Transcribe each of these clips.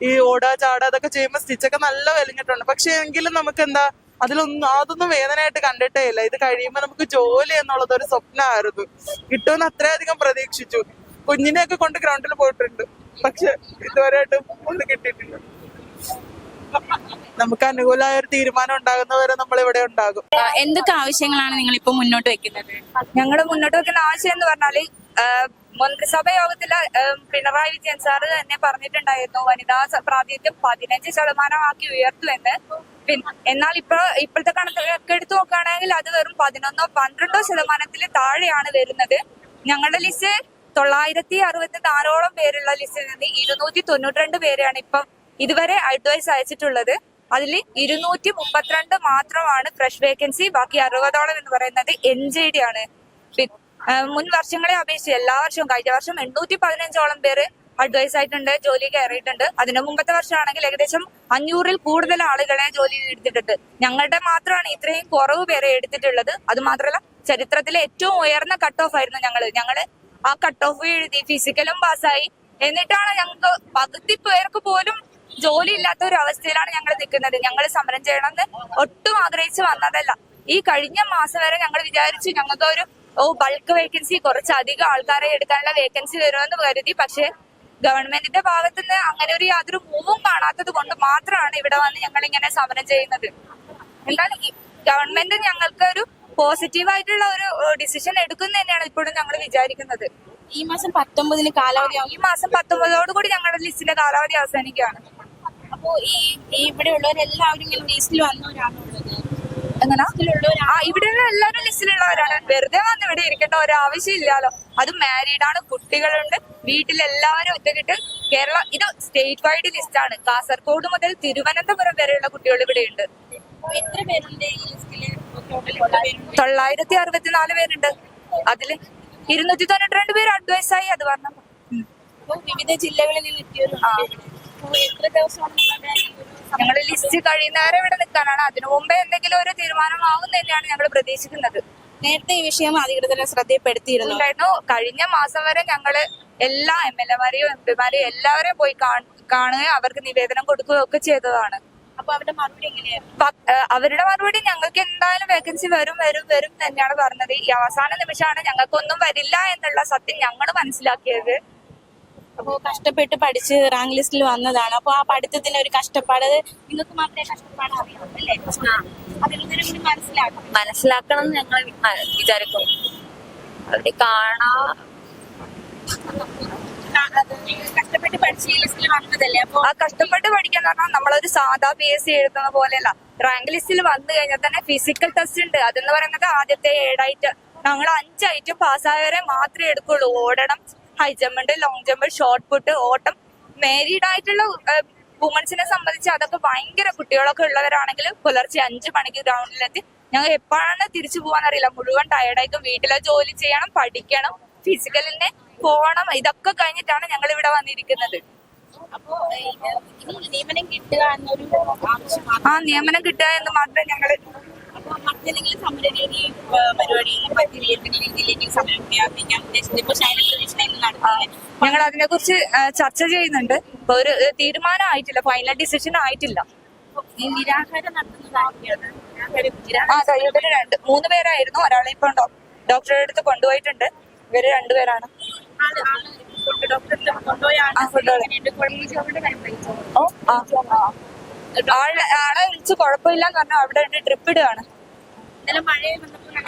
ഈ ഓട ചാട അതൊക്കെ ചെയ്യുമ്പോൾ സ്റ്റിച്ചൊക്കെ നല്ല വലിഞ്ഞിട്ടുണ്ട്. പക്ഷെ എങ്കിലും നമുക്ക് എന്താ അതിലൊന്നും അതൊന്നും വേദനയായിട്ട് കണ്ടിട്ടേ ഇല്ല. ഇത് കഴിയുമ്പോൾ നമുക്ക് ജോലി എന്നുള്ളത് ഒരു സ്വപ്നമായിരുന്നു. കിട്ടുമെന്ന് അത്രയധികം പ്രതീക്ഷിച്ചു. കുഞ്ഞിനെയൊക്കെ കൊണ്ട് ഗ്രൗണ്ടിൽ പോയിട്ടുണ്ട്. പക്ഷെ ഇതുവരെയായിട്ടും ഒന്നും കിട്ടിയിട്ടില്ല. നമുക്ക് അനുകൂലമായ ഒരു തീരുമാനം ഉണ്ടാകുന്നവരെ നമ്മൾ ഇവിടെ ഉണ്ടാകും. എന്തൊക്കെ ആവശ്യങ്ങളാണ് നിങ്ങൾ ഇപ്പൊ മുന്നോട്ട് വെക്കുന്നത്? ഞങ്ങൾ മുന്നോട്ട് വെക്കുന്ന ആവശ്യം എന്ന് പറഞ്ഞാൽ മന്ത്രിസഭ യോഗത്തിൽ പിണറായി വിജയൻ സാറ് തന്നെ പറഞ്ഞിട്ടുണ്ടായിരുന്നു വനിതാ പ്രാതിനിധ്യം പതിനഞ്ച് ശതമാനമാക്കി ഉയർത്തുമെന്ന് എന്നാൽ ഇപ്പൊ ഇപ്പോഴത്തെ കണക്കൊക്കെ എടുത്തു നോക്കുകയാണെങ്കിൽ അത് വെറും പതിനൊന്നോ പന്ത്രണ്ടോ ശതമാനത്തിൽ താഴെയാണ് വരുന്നത്. ഞങ്ങളുടെ ലിസ്റ്റ് തൊള്ളായിരത്തി അറുപത്തി നാലോളം പേരുള്ള ലിസ്റ്റിൽ നിന്ന് ഇരുന്നൂറ്റി തൊണ്ണൂറ്റി പേരെയാണ് ഇപ്പം ഇതുവരെ അഡ്വൈസ് അയച്ചിട്ടുള്ളത്. അതിൽ ഇരുന്നൂറ്റി മുപ്പത്തിരണ്ട് മാത്രമാണ് ഫ്രഷ് വേക്കൻസി ബാക്കി അറുപതോളം എന്ന് പറയുന്നത് എൻ ജെ ഡി ആണ്. മുൻ വർഷങ്ങളെ അപേക്ഷിച്ച് എല്ലാ വർഷവും കഴിഞ്ഞ വർഷം എണ്ണൂറ്റി പതിനഞ്ചോളം പേര് അഡ്വൈസ് ആയിട്ടുണ്ട് ജോലി കയറിയിട്ടുണ്ട്. അതിന് മുമ്പത്തെ വർഷമാണെങ്കിൽ ഏകദേശം അഞ്ഞൂറിൽ കൂടുതൽ ആളുകളെ ജോലി എടുത്തിട്ടുണ്ട്. ഞങ്ങളുടെ മാത്രമാണ് ഇത്രയും കുറവ് പേരെ എടുത്തിട്ടുള്ളത്. അത് മാത്രമല്ല ചരിത്രത്തിലെ ഏറ്റവും ഉയർന്ന കട്ട് ഓഫ് ആയിരുന്നു ഞങ്ങൾ ഞങ്ങൾ ആ കട്ട് ഓഫ് എഴുതി ഫിസിക്കലും പാസ്സായി എന്നിട്ടാണ് ഞങ്ങൾക്ക് പകുതി പേർക്ക് പോലും ജോലി ഇല്ലാത്ത ഒരു അവസ്ഥയിലാണ് ഞങ്ങൾ നിൽക്കുന്നത്. ഞങ്ങൾ സമരം ചെയ്യണമെന്ന് ഒട്ടും ആഗ്രഹിച്ച് വന്നതല്ല. ഈ കഴിഞ്ഞ മാസം വരെ ഞങ്ങൾ വിചാരിച്ചു ഞങ്ങൾക്ക് ഒരു ഓ ബൾക്ക് വേക്കൻസി കുറച്ചധികം ആൾക്കാരെ എടുക്കാനുള്ള വേക്കൻസി വരുമെന്ന് കരുതി. പക്ഷേ ഗവൺമെന്റിന്റെ ഭാഗത്തുനിന്ന് അങ്ങനെ ഒരു യാതൊരു മൂവും കാണാത്തത് കൊണ്ട് മാത്രമാണ് ഇവിടെ വന്ന് ഞങ്ങൾ ഇങ്ങനെ സമരം ചെയ്യുന്നത്. എന്നാൽ ഗവൺമെന്റ് ഞങ്ങൾക്ക് ഒരു പോസിറ്റീവ് ആയിട്ടുള്ള ഒരു ഡിസിഷൻ എടുക്കുന്ന തന്നെയാണ് ഇപ്പോഴും ഞങ്ങൾ വിചാരിക്കുന്നത്. ഈ മാസം പത്തൊമ്പതിന് കാലാവധി ഈ മാസം പത്തൊമ്പതോട് കൂടി ഞങ്ങളുടെ ലിസ്റ്റിന്റെ കാലാവധി അവസാനിക്കുകയാണ്. അപ്പോ ഈ ഈ ഇവിടെ ഉള്ളവരെല്ലാവരും ഇങ്ങനെ ലിസ്റ്റിൽ വന്നവരാണോ? എങ്ങനെ ആ ഇവിടെയുള്ള എല്ലാവരും ലിസ്റ്റിലുള്ളവരാണ്. വെറുതെ വന്ന് ഇവിടെ ഇരിക്കേണ്ട ഒരു ആവശ്യമില്ലല്ലോ. അത് മാരീഡ് ആണ് കുട്ടികളുണ്ട്. വീട്ടിലെല്ലാവരും ഒറ്റക്കിട്ട് കേരള ഇത് സ്റ്റേറ്റ് വൈഡ് ലിസ്റ്റ് ആണ്. കാസർഗോഡ് മുതൽ തിരുവനന്തപുരം വരെയുള്ള കുട്ടികൾ ഇവിടെ ഉണ്ട്. എത്ര പേരുണ്ട് ഈ ലിസ്റ്റിൽ ടോട്ടൽ പേരുണ്ട്? തൊള്ളായിരത്തി അറുപത്തിനാല് പേരുണ്ട്. അതിൽ ഇരുന്നൂറ്റി തൊണ്ണൂറ്റി രണ്ട് പേര് അഡ്വൈസ് ആയി അത് പറഞ്ഞു. വിവിധ ജില്ലകളിൽ നിന്ന് എത്തിയവരുണ്ട് എത്ര ദിവസമാണ് ഞങ്ങൾ ലിസ്റ്റ് കഴിയുന്നവരെ ഇവിടെ നിൽക്കാനാണ് അതിനു മുമ്പേ എന്തെങ്കിലും ഒരു തീരുമാനമാകും തന്നെയാണ് ഞങ്ങൾ പ്രതീക്ഷിക്കുന്നത്. നേരത്തെ ഈ വിഷയം അധികൃതരെ ശ്രദ്ധയിൽപ്പെടുത്തിയിരുന്നു? ഉണ്ടായിരുന്നു. കഴിഞ്ഞ മാസം വരെ ഞങ്ങൾ എല്ലാ എം എൽ എമാരെയും എം പിമാരെയും എല്ലാവരെയും പോയി കാണ്- കാണുകയും അവർക്ക് നിവേദനം കൊടുക്കുകയും ഒക്കെ ചെയ്തതാണ്. അപ്പൊ അവരുടെ മറുപടി എങ്ങനെയാണ് അവരുടെ മറുപടി ഞങ്ങൾക്ക് എന്തായാലും വേക്കൻസി വരും വരും വരും തന്നെയാണ് പറഞ്ഞത്. ഈ അവസാന നിമിഷമാണ് ഞങ്ങൾക്കൊന്നും വരില്ല എന്നുള്ള സത്യം ഞങ്ങൾ മനസ്സിലാക്കിയത്. അപ്പോ കഷ്ടപ്പെട്ട് പഠിച്ച് റാങ്ക് ലിസ്റ്റിൽ വന്നതാണ്. അപ്പോൾ ആ പഠിത്തത്തിന്റെ ഒരു കഷ്ടപ്പാട് നിങ്ങൾക്ക് മാത്രമേ കഷ്ടപ്പാട് അറിയാവൂ അല്ലേ? അധികൃതരെ കൂടി മനസ്സിലാക്കും മനസ്സിലാക്കണം. എന്ന് ഞങ്ങൾ വിചാരിക്കുന്നു. അവിടെ കാണാ കഷ്ടപ്പെട്ട് പഠിച്ച് ലിസ്റ്റിൽ വന്നതല്ലേ? അപ്പോൾ ആ കഷ്ടപ്പെട്ട് പഠിക്കാന്ന് പറഞ്ഞാൽ നമ്മളൊരു സാധാ പി എസ് സി എഴുതുന്ന പോലെയല്ല. റാങ്ക് ലിസ്റ്റിൽ വന്നു കഴിഞ്ഞാൽ തന്നെ ഫിസിക്കൽ ടെസ്റ്റ് ഉണ്ട്. അതെന്ന് പറയുന്നത് ആദ്യത്തെ ഏഴായിട്ട് ഞങ്ങൾ അഞ്ചായിട്ട് പാസ്സായവരെ മാത്രമേ എടുക്കുള്ളൂ. ഓടണം ഹൈ ജമ്പ് ഉണ്ട് ലോങ് ജമ്പ് ഷോർട്ട് പുട്ട് ഓട്ടം മേരീഡ് ആയിട്ടുള്ള വുമൻസിനെ സംബന്ധിച്ച് അതൊക്കെ ഭയങ്കര കുട്ടികളൊക്കെ ഉള്ളവരാണെങ്കിൽ പുലർച്ചെ അഞ്ചു മണിക്ക് ഗ്രൗണ്ടിലെത്തി. ഞങ്ങൾ എപ്പോഴാണ് തിരിച്ചു പോകാന്നറിയില്ല മുഴുവൻ ടയർഡായിരിക്കും വീട്ടിലെ ജോലി ചെയ്യണം പഠിക്കണം ഫിസിക്കലിനെ പോകണം ഇതൊക്കെ കഴിഞ്ഞിട്ടാണ് ഞങ്ങൾ ഇവിടെ വന്നിരിക്കുന്നത് ആ നിയമനം കിട്ടുക എന്ന് മാത്രമേ ഞങ്ങൾ അപ്പൊ മറ്റേതെങ്കിലും സമരരീതി ഏഹ്, പരിപാടി മറ്റു ഏതെങ്കിലും രീതിയിലേക്ക് സമരം വ്യാപിക്കാൻ ഉദ്ദേശിച്ചത് ഇപ്പൊ ശൈലപ്രദേശിനെ നടത്തുന്നത്. ഞങ്ങൾ അതിനെ കുറിച്ച് ചർച്ച ചെയ്യുന്നുണ്ട്. ഇപ്പൊ ഒരു തീരുമാനം ആയിട്ടില്ല ഫൈനൽ ഡിസിഷൻ ആയിട്ടില്ല. നിരാഹാരം ആ രണ്ട് മൂന്ന് പേരായിരുന്നു. ഒരാളെ ഇപ്പൊ ഡോക്ടറെ ഡോക്ടറുടെ അടുത്ത് കൊണ്ടുപോയിട്ടുണ്ട്. ഇവർ രണ്ടുപേരാണ് ആൾ? കുഴപ്പമില്ല, വിളിച്ച് കുഴപ്പമില്ലെന്ന് പറഞ്ഞാൽ അവിടെ ട്രിപ്പ് ഇടുകയാണ്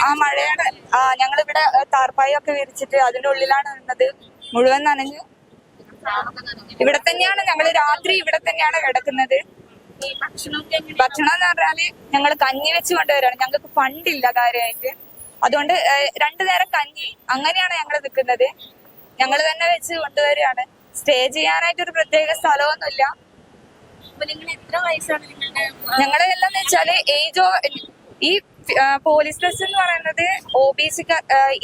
ആ മഴയാണ്. ആ ഞങ്ങളിവിടെ താർപ്പായി ഒക്കെ വിരിച്ചിട്ട് അതിന്റെ ഉള്ളിലാണ് നിന്നത്. മുഴുവൻ നനഞ്ഞു. ഇവിടെ തന്നെയാണ് ഞങ്ങൾ രാത്രി ഇവിടെ തന്നെയാണ് കിടക്കുന്നത്. ഭക്ഷണം എന്ന് പറഞ്ഞാൽ ഞങ്ങൾ കഞ്ഞി വെച്ച് കൊണ്ടുവരാണ്. ഞങ്ങൾക്ക് ഫണ്ടില്ല കാര്യമായിട്ട്. അതുകൊണ്ട് രണ്ടു നേരം കഞ്ഞി അങ്ങനെയാണ് ഞങ്ങൾ നിൽക്കുന്നത് ഞങ്ങൾ തന്നെ വെച്ച് കൊണ്ടുവരികയാണ്. സ്റ്റേ ചെയ്യാനായിട്ട് ഒരു പ്രത്യേക സ്ഥലമൊന്നുമില്ല. ഞങ്ങൾ നിങ്ങൾ എത്ര വയസ്സാണ് നിങ്ങളുടെ ഞങ്ങളെ എല്ലാം വെച്ചാൽ ഏജോ ഈ പോലീസ് ഡ്രസ് എന്ന് പറയുന്നത് ഒ ബി സി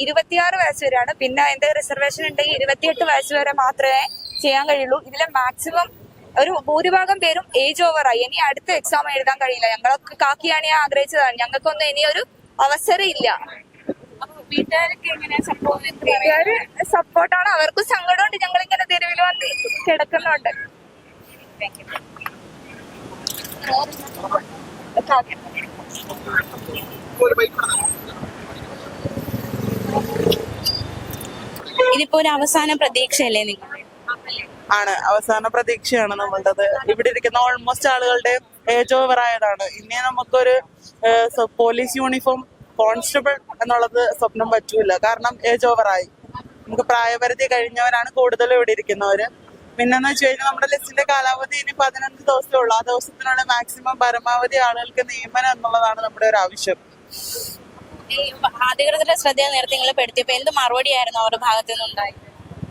ഇരുപത്തിയാറ് വയസ്സ് വരെയാണ്. പിന്നെ അതിന്റെ റിസർവേഷൻ ഉണ്ടെങ്കിൽ ഇരുപത്തിയെട്ട് വയസ്സ് വരെ മാത്രമേ ചെയ്യാൻ കഴിയുള്ളൂ. ഇതിലെ മാക്സിമം ഒരു ഭൂരിഭാഗം പേരും ഏജ് ഓവറായി ഇനി അടുത്ത എക്സാം എഴുതാൻ കഴിയില്ല. ഞങ്ങളൊക്കെ കാക്കിയാണ് ഞാൻ ആഗ്രഹിച്ചതാണ്. ഞങ്ങൾക്കൊന്നും ഇനി ഒരു അവസരം ഇല്ല? വീട്ടുകാര് സപ്പോർട്ടാണ് അവർക്കും സങ്കടമുണ്ട്. ഞങ്ങൾ ഇങ്ങനെ തെരുവിൽ വന്ന് കിടക്കുന്നുണ്ട്. ഇതിപ്പോ ഒരു അവസാന പ്രതീക്ഷയല്ലേ നിങ്ങൾ? ആണ്. അവസാന പ്രതീക്ഷയാണ് നമ്മളുടെ ഇവിടെ ഇരിക്കുന്ന ഓൾമോസ്റ്റ് ആളുകളുടെ ഏജ് ഓവർ ആയതാണ്. ഇനി നമുക്കൊരു പോലീസ് യൂണിഫോം കോൺസ്റ്റബിൾ എന്നുള്ളത് സ്വപ്നം പറ്റൂല. കാരണം ഏജ് ഓവർ ആയി. നമുക്ക് പ്രായപരിധി കഴിഞ്ഞവരാണ് കൂടുതലും ഇവിടെ ഇരിക്കുന്നവര്. പിന്നെന്ന് വെച്ച് കഴിഞ്ഞാൽ നമ്മുടെ ലിസ്റ്റിന്റെ കാലാവധി ഇനി പതിനഞ്ച് ദിവസമേ ഉള്ളൂ. ആ ദിവസത്തിനുള്ള മാക്സിമം പരമാവധി ആളുകൾക്ക് നിയമനം എന്നുള്ളതാണ് നമ്മുടെ ഒരു ആവശ്യം. ഈ അധികൃതരുടെ ശ്രദ്ധ നേരത്തെ നിങ്ങൾ പെടുത്തിയപ്പോ എന്ത് മറുപടിയായിരുന്നു അവരുടെ ഭാഗത്തു നിന്നുണ്ടായി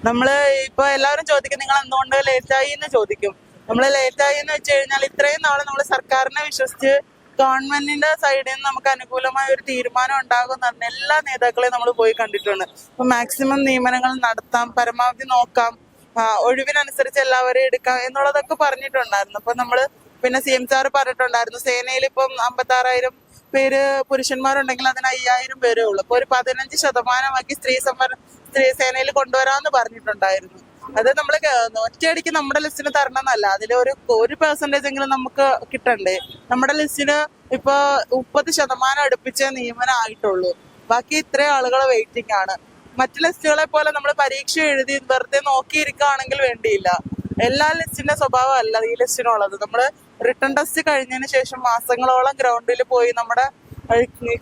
നമ്മൾ ഇപ്പൊ എല്ലാവരും ചോദിക്കും നിങ്ങൾ എന്തുകൊണ്ട് ലേറ്റായി എന്ന് ചോദിക്കും. നമ്മൾ ലേറ്റായി എന്ന് വെച്ച് കഴിഞ്ഞാൽ ഇത്രയും നാൾ നമ്മൾ സർക്കാരിനെ വിശ്വസിച്ച് ഗവൺമെന്റിന്റെ സൈഡിൽ നിന്ന് നമുക്ക് അനുകൂലമായ ഒരു തീരുമാനം ഉണ്ടാകും എന്ന് പറഞ്ഞ എല്ലാ നേതാക്കളെയും നമ്മൾ പോയി കണ്ടിട്ടുണ്ട്. അപ്പൊ മാക്സിമം നിയമനങ്ങൾ നടത്താം പരമാവധി നോക്കാം ഒഴിവിനനുസരിച്ച് എല്ലാവരെയും എടുക്കാം എന്നുള്ളതൊക്കെ പറഞ്ഞിട്ടുണ്ടായിരുന്നു. അപ്പൊ നമ്മൾ പിന്നെ സി എം സാർ പറഞ്ഞിട്ടുണ്ടായിരുന്നു സേനയിൽ ഇപ്പം അമ്പത്തി ആറായിരം പേര് പുരുഷന്മാരുണ്ടെങ്കിൽ അതിന് അയ്യായിരം പേരേ ഉള്ളൂ. അപ്പൊ ഒരു പതിനഞ്ച് ശതമാനമാക്കി സ്ത്രീ സംവരണം സ്ത്രീ സേനയിൽ കൊണ്ടുവരാമെന്ന് പറഞ്ഞിട്ടുണ്ടായിരുന്നു. അത് നമ്മൾ ഒറ്റയടിക്ക് നമ്മുടെ ലിസ്റ്റിന് തരണം എന്നല്ല അതിൽ ഒരു ഒരു പെർസെന്റേജ് എങ്കിലും നമുക്ക് കിട്ടണ്ടേ. നമ്മുടെ ലിസ്റ്റിന് ഇപ്പൊ മുപ്പത് ശതമാനം അടുപ്പിച്ച നിയമനം ആയിട്ടുള്ളൂ ബാക്കി ഇത്രയും ആളുകൾ വെയിറ്റിംഗ് ആണ്. മറ്റു ലിസ്റ്റുകളെ പോലെ നമ്മൾ പരീക്ഷ എഴുതി വെറുതെ നോക്കിയിരിക്കുകയാണെങ്കിൽ വേണ്ടിയില്ല. എല്ലാ ലിസ്റ്റിന്റെ സ്വഭാവം അല്ല ഈ ലിസ്റ്റിനുള്ളത്. നമ്മൾ റിട്ടേൺ ടെസ്റ്റ് കഴിഞ്ഞതിന് ശേഷം മാസങ്ങളോളം ഗ്രൗണ്ടിൽ പോയി നമ്മുടെ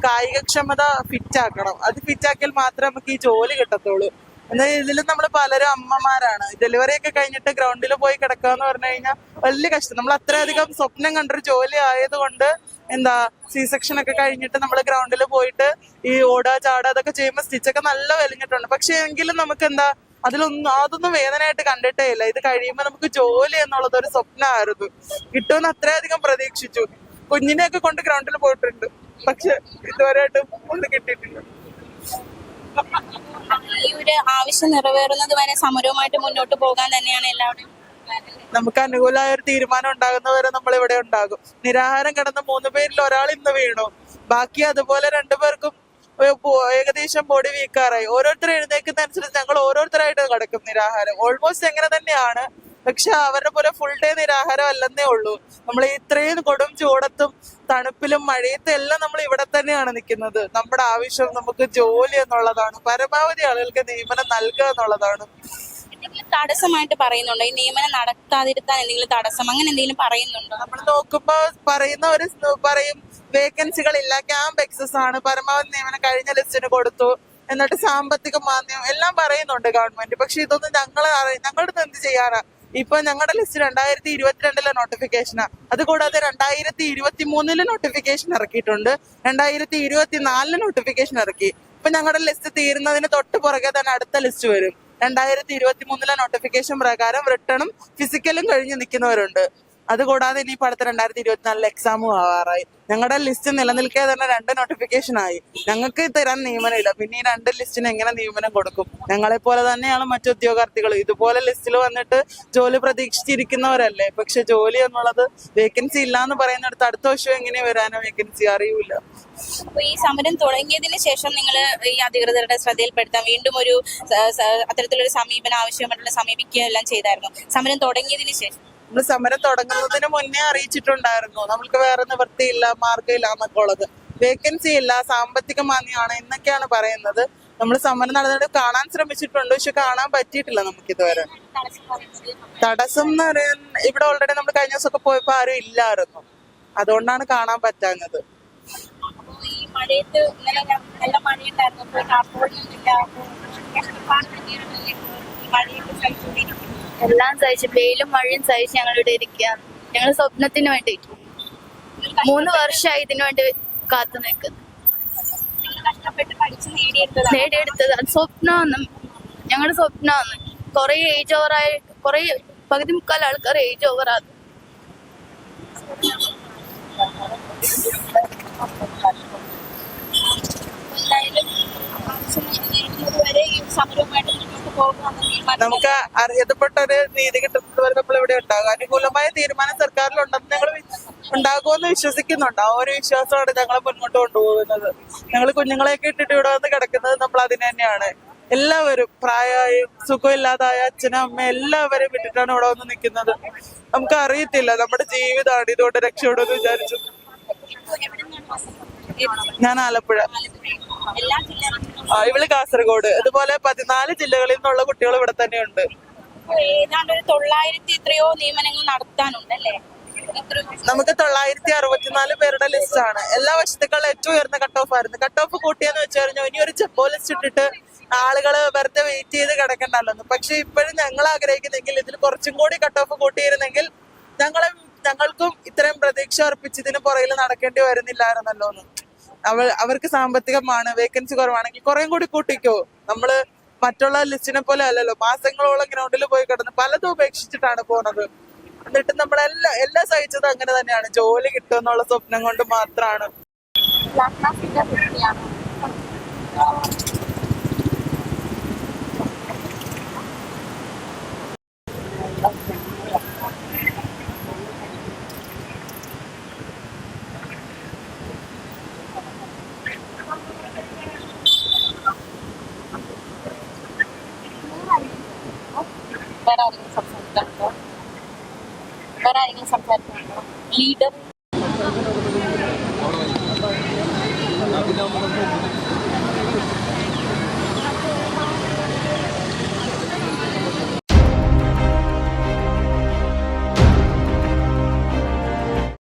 കായികക്ഷമത ഫിറ്റാക്കണം അത് ഫിറ്റാക്കിയാൽ മാത്രമേ നമുക്ക് ഈ ജോലി കിട്ടത്തുള്ളൂ. എന്നാൽ ഇതിൽ നമ്മൾ പലരും അമ്മമാരാണ്. ഡെലിവറി ഒക്കെ കഴിഞ്ഞിട്ട് ഗ്രൗണ്ടിൽ പോയി കിടക്കുക എന്ന് പറഞ്ഞു കഴിഞ്ഞാൽ വലിയ കഷ്ടം. നമ്മൾ അത്രയധികം സ്വപ്നം കണ്ടൊരു ജോലി ആയതുകൊണ്ട് എന്താ സി സെക്ഷൻ ഒക്കെ കഴിഞ്ഞിട്ട് നമ്മൾ ഗ്രൗണ്ടിൽ പോയിട്ട് ഈ ഓടുക ചാടുക അതൊക്കെ ചെയ്യുമ്പോൾ സ്റ്റിച്ചൊക്കെ നല്ല വലിഞ്ഞിട്ടുണ്ട്. പക്ഷെ എങ്കിലും നമുക്ക് എന്താ അതിലൊന്നും അതൊന്നും വേദനയായിട്ട് കണ്ടിട്ടേ ഇല്ല. ഇത് കഴിയുമ്പോൾ നമുക്ക് ജോലി എന്നുള്ളത് ഒരു സ്വപ്നമായിരുന്നു. കിട്ടുമെന്ന് അത്രയധികം പ്രതീക്ഷിച്ചു. കുഞ്ഞിനെയൊക്കെ കൊണ്ട് ഗ്രൗണ്ടിൽ പോയിട്ടുണ്ട്. പക്ഷെ ഇതുവരെയായിട്ടും ഒന്നും കിട്ടിയിട്ടില്ല. ആവശ്യം നിറവേറുന്നത് വരെ സമരവുമായിട്ട് മുന്നോട്ട് പോകാൻ തന്നെയാണ് എല്ലാവരും നമുക്ക് അനുകൂലമായ ഒരു തീരുമാനം ഉണ്ടാകുന്നവരെ നമ്മൾ ഇവിടെ ഉണ്ടാകും. നിരാഹാരം കിടന്ന മൂന്ന് പേരിൽ ഒരാൾ ഇന്ന് വീണു. ബാക്കി അതുപോലെ രണ്ടുപേർക്കും പേർക്കും ഏകദേശം ബോഡി വീക്കാറായി ഓരോരുത്തർ എഴുന്നേക്കുന്ന അനുസരിച്ച് ഞങ്ങൾ ഓരോരുത്തരായിട്ട് കിടക്കും നിരാഹാരം. ഓൾമോസ്റ്റ് എങ്ങനെ തന്നെയാണ് പക്ഷെ അവരുടെ പോലെ ഫുൾ ഡേ നിരാഹാരം അല്ലെന്നേ ഉള്ളൂ. നമ്മൾ ഇത്രയും കൊടും ചൂടത്തും തണുപ്പിലും മഴയത്തും എല്ലാം നമ്മൾ ഇവിടെ തന്നെയാണ് നിൽക്കുന്നത് നമ്മുടെ ആവശ്യം നമുക്ക് ജോലി എന്നുള്ളതാണ്. പരമാവധി ആളുകൾക്ക് നിയമനം നൽകുക എന്നുള്ളതാണ്. എന്തെങ്കിലും തടസ്സമായിട്ട് പറയുന്നുണ്ടോ? ഈ നിയമനം നടത്താതിരുത്താൻ എന്തെങ്കിലും തടസ്സം? അങ്ങനെ എന്തെങ്കിലും പറയുന്നുണ്ടോ? നമ്മൾ നോക്കുമ്പോ പറയുന്ന ഒരു പറയും വേക്കൻസികൾ ഇല്ല ക്യാമ്പ് എക്സസ് ആണ്. പരമാവധി നിയമനം കഴിഞ്ഞ ലിസ്റ്റിന് കൊടുത്തു. എന്നിട്ട് സാമ്പത്തിക മാന്ദ്യം എല്ലാം പറയുന്നുണ്ട് ഗവൺമെന്റ് പക്ഷെ ഇതൊന്നും ഞങ്ങൾ ഞങ്ങളുടെ എന്ത് ചെയ്യാനാ? ഇപ്പൊ ഞങ്ങളുടെ ലിസ്റ്റ് രണ്ടായിരത്തി ഇരുപത്തിരണ്ടിലെ നോട്ടിഫിക്കേഷനാ അതുകൂടാതെ രണ്ടായിരത്തി ഇരുപത്തി മൂന്നിൽ നോട്ടിഫിക്കേഷൻ ഇറക്കിയിട്ടുണ്ട്. രണ്ടായിരത്തി ഇരുപത്തി നാലിൽ നോട്ടിഫിക്കേഷൻ ഇറക്കി. ഇപ്പൊ ഞങ്ങളുടെ ലിസ്റ്റ് തീരുന്നതിന് തൊട്ട് പുറകെ തന്നെ അടുത്ത ലിസ്റ്റ് വരും. രണ്ടായിരത്തി ഇരുപത്തി മൂന്നിലെ നോട്ടിഫിക്കേഷൻ പ്രകാരം റിട്ടേണും ഫിസിക്കലും കഴിഞ്ഞ് നിൽക്കുന്നവരുണ്ട്. അതുകൂടാതെ ഇനി അടുത്ത രണ്ടായിരത്തി ഇരുപത്തിനാലിൽ എക്സാമും ആവാറായി. ഞങ്ങളുടെ ലിസ്റ്റ് നിലനിൽക്കെ തന്നെ രണ്ട് നോട്ടിഫിക്കേഷൻ ആയി. ഞങ്ങൾക്ക് തരാൻ നിയമനമില്ല. പിന്നെ ഈ രണ്ട് ലിസ്റ്റിന് എങ്ങനെ നിയമനം കൊടുക്കും? ഞങ്ങളെ പോലെ തന്നെയാണ് മറ്റു ഉദ്യോഗാർത്ഥികൾ ഇതുപോലെ ലിസ്റ്റിൽ വന്നിട്ട് ജോലി പ്രതീക്ഷിച്ചിരിക്കുന്നവരല്ലേ? പക്ഷെ ജോലി എന്നുള്ളത് വേക്കൻസി ഇല്ല എന്ന് പറയുന്നിടത്ത് അടുത്ത വർഷം എങ്ങനെ വരാനോ വേക്കൻസി അറിയൂല അപ്പൊ ഈ സമരം തുടങ്ങിയതിന് ശേഷം നിങ്ങൾ ഈ അധികൃതരുടെ ശ്രദ്ധയിൽപ്പെടുത്താൻ വീണ്ടും ഒരു അത്തരത്തിലൊരു സമീപനം ആവശ്യമായിട്ടുള്ള സമീപിക്കുക എല്ലാം ചെയ്തായിരുന്നു. സമരം തുടങ്ങിയതിന് ശേഷം നമ്മൾ സമരം തുടങ്ങുന്നതിന് മുന്നേ അറിയിച്ചിട്ടുണ്ടായിരുന്നു. നമ്മൾക്ക് വേറെ നിവൃത്തിയില്ല മാർഗമില്ല എന്നൊക്കെ ഉള്ളത്. വേക്കൻസി ഇല്ല സാമ്പത്തിക മാന്യമാണ് എന്നൊക്കെയാണ് പറയുന്നത്. നമ്മൾ സമരം നടന്നിട്ട് കാണാൻ ശ്രമിച്ചിട്ടുണ്ട് പക്ഷെ കാണാൻ പറ്റിയിട്ടില്ല നമുക്ക് ഇതുവരെ. തടസ്സം എന്ന് പറയാൻ ഇവിടെ ഓൾറെഡി നമ്മൾ കഴിഞ്ഞ ദിവസമൊക്കെ പോയപ്പോ ആരും ഇല്ലായിരുന്നു. അതുകൊണ്ടാണ് കാണാൻ പറ്റാഞ്ഞത്. മഴയത്ത് എല്ലാം സഹിച്ച് വെയിലും മഴയും സഹിച്ച് ഞങ്ങൾ ഇവിടെ ഇരിക്കുകയാണ് ഞങ്ങൾ സ്വപ്നത്തിന് വേണ്ടി. മൂന്ന് വർഷമായി ഇതിനു വേണ്ടി കാത്തു നിൽക്കുന്നു. നേടിയെടുത്തത്. സ്വപ്നമാണ്. ഞങ്ങളുടെ സ്വപ്നമാണ്. കുറെ ഏജ് ഓവറായി കുറെ പകുതി മുക്കാൽ ആൾക്കാർ ഏജ് ഓവറാണ് എന്തായാലും വരെ ഈ സമരവുമായിട്ട് മുന്നോട്ട് പോകണമെന്ന് നമുക്ക് അറിയപ്പെട്ട ഒരു നീതി കിട്ടുന്നത് വരെ നമ്മൾ ഇവിടെ ഉണ്ടാകും. അനുകൂലമായ തീരുമാനം സർക്കാരിലുണ്ടെന്ന് ഞങ്ങൾ ഉണ്ടാകുമെന്ന് വിശ്വസിക്കുന്നുണ്ട്. ആ ഒരു വിശ്വാസമാണ് ഞങ്ങളെ മുന്നോട്ട് കൊണ്ടുപോകുന്നത്. ഞങ്ങൾ കുഞ്ഞുങ്ങളെയൊക്കെ ഇട്ടിട്ട് ഇവിടെ വന്ന് കിടക്കുന്നത് നമ്മൾ അതിന് തന്നെയാണ്. എല്ലാവരും പ്രായമായും സുഖമില്ലാതായ അച്ഛനും അമ്മ എല്ലാവരും വിട്ടിട്ടാണ് ഇവിടെ വന്ന് നിൽക്കുന്നത്. നമുക്ക് അറിയത്തില്ല. നമ്മുടെ ജീവിതമാണ് ഇതുകൊണ്ട് രക്ഷപ്പെടുമെന്ന് വിചാരിച്ചു? ഞാൻ ആലപ്പുഴ. എല്ലാ ജില്ലകളിലും ഇവൾ കാസർഗോഡ്. ഇതുപോലെ പതിനാല് ജില്ലകളിൽ നിന്നുള്ള കുട്ടികൾ ഇവിടെ തന്നെയുണ്ട്. ഏതാണ്ട് ഒരു തൊള്ളായിരത്തി എത്രയോ നിയമനങ്ങൾ നടത്താനുണ്ടല്ലേ അല്ലേ? നമുക്ക് തൊള്ളായിരത്തി അറുപത്തിനാല് പേരുടെ ലിസ്റ്റ് ആണ്. എല്ലാ വർഷത്തേക്കാൾ ഏറ്റവും ഉയർന്ന കട്ട് ഓഫ് ആയിരുന്നു. കട്ട് ഓഫ് കൂട്ടിയെന്ന് വെച്ച് കഴിഞ്ഞാൽ ഇനി ഒരു ചെപ്പോ ലിസ്റ്റ് ഇട്ടിട്ട് ആളുകൾ വെറുതെ വെയിറ്റ് ചെയ്ത് കിടക്കണ്ടല്ലോ പക്ഷെ ഇപ്പോഴും ഞങ്ങൾ ആഗ്രഹിക്കുന്നെങ്കിൽ ഇതിൽ കുറച്ചും കൂടി കട്ട് ഓഫ് കൂട്ടിയിരുന്നെങ്കിൽ ഞങ്ങളെ ഞങ്ങൾക്കും ഇത്രയും പ്രതീക്ഷ അർപ്പിച്ചതിന് പുറകിൽ നടക്കേണ്ടി വരുന്നില്ലായിരുന്നല്ലോ എന്ന് അവ അവർക്ക് സാമ്പത്തികമാണ് വേക്കൻസി കുറവാണെങ്കിൽ കുറേം കൂടി കൂട്ടിക്കോ. നമ്മൾ മറ്റുള്ള ലിസ്റ്റിനെ പോലെ അല്ലല്ലോ മാസങ്ങളോളം ഗ്രൗണ്ടിൽ പോയി കിടന്ന് പലതും ഉപേക്ഷിച്ചിട്ടാണ് പോണത്. എന്നിട്ട് നമ്മളെല്ലാം എല്ലാം സഹിച്ചത് അങ്ങനെ തന്നെയാണ്. ജോലി കിട്ടും എന്നുള്ള സ്വപ്നം കൊണ്ട് മാത്രമാണ് കുട്ടിയാണ് വേറെ ആരെങ്കിലും സംസാരിക്കാനുണ്ടോ വേറെ ആരെങ്കിലും സംസാരിക്കാനുണ്ടോ ലീഡർ